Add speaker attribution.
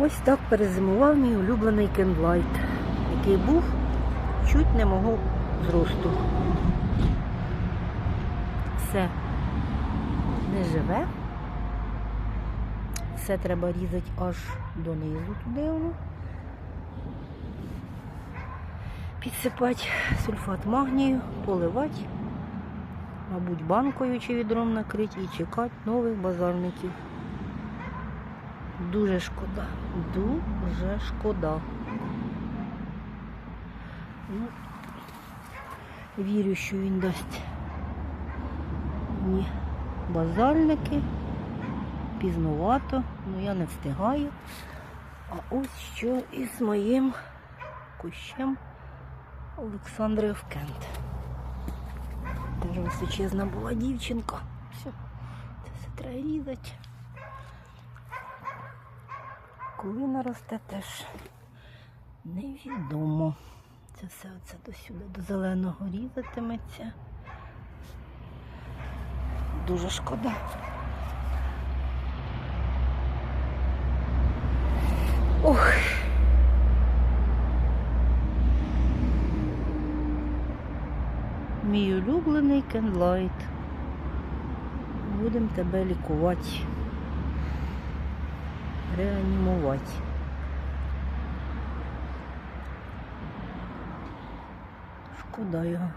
Speaker 1: Ось так перезимував мій улюблений кенлайт, який був чуть не мого зросту. Все не живе. Все треба різати аж донизу туди воно. Підсипати сульфат магнію, поливати, мабуть, банкою чи відром накрити і чекати нових базарників. Дуже шкода. Дуже шкода. Ну, вірю, що він дасть мені базальники. Пізнувато, ну я не встигаю. А ось що із моїм кущем Олександрів Кент. Теж височезна була дівчинка. Все, це все треба різати. Коли наросте теж невідомо. Це все оце до сюди, до зеленого різатиметься. Дуже шкода. Ох. Мій улюблений кенлайт. Будемо тебе лікувати. Реанімувати. Шкода його.